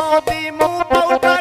মোদি মো পাউটা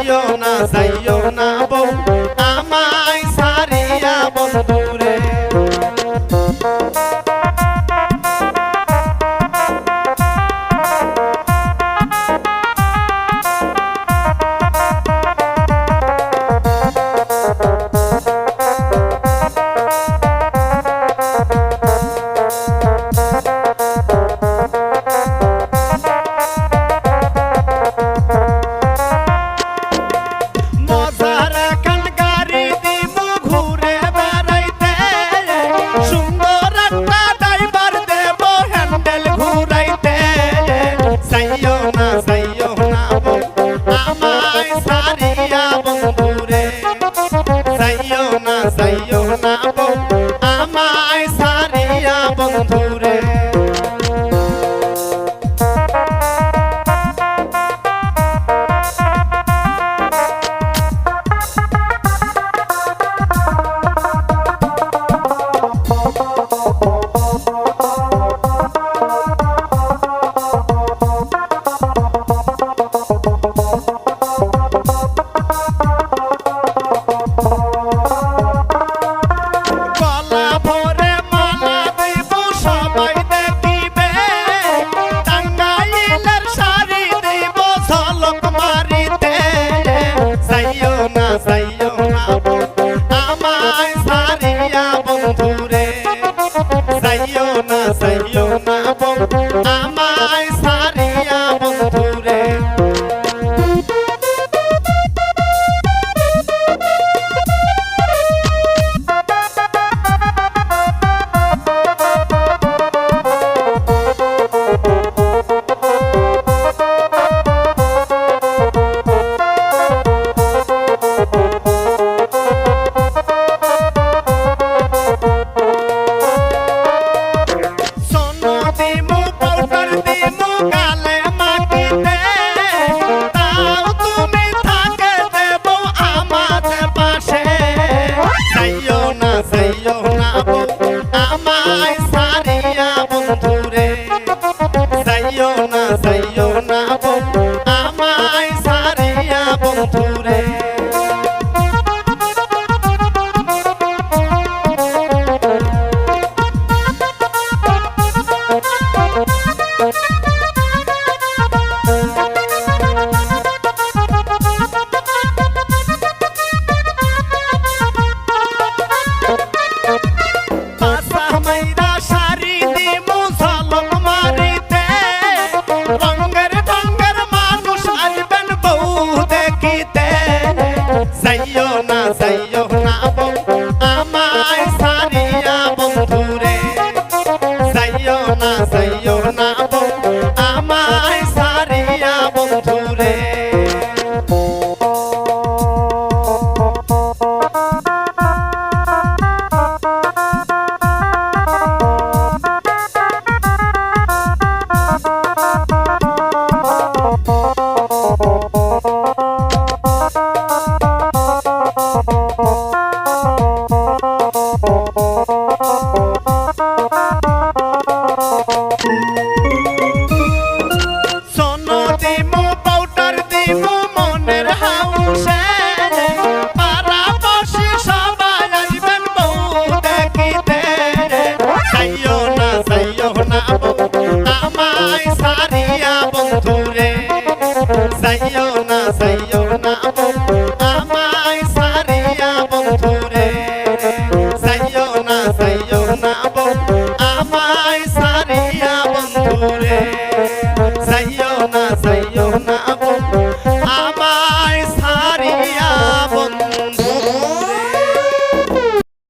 যাইও না যাইও বউ। আমায় সারিয়া বন্ধুর I'm on por ele. যায় সারিয়া বন্ধুরে যাইও না সাই না সাইও না। যাইও না বন্ধু আমায় সারিয়া বন্ধুরে যাইও না যাইও না বন্ধু আমায় সারিয়া যাইও না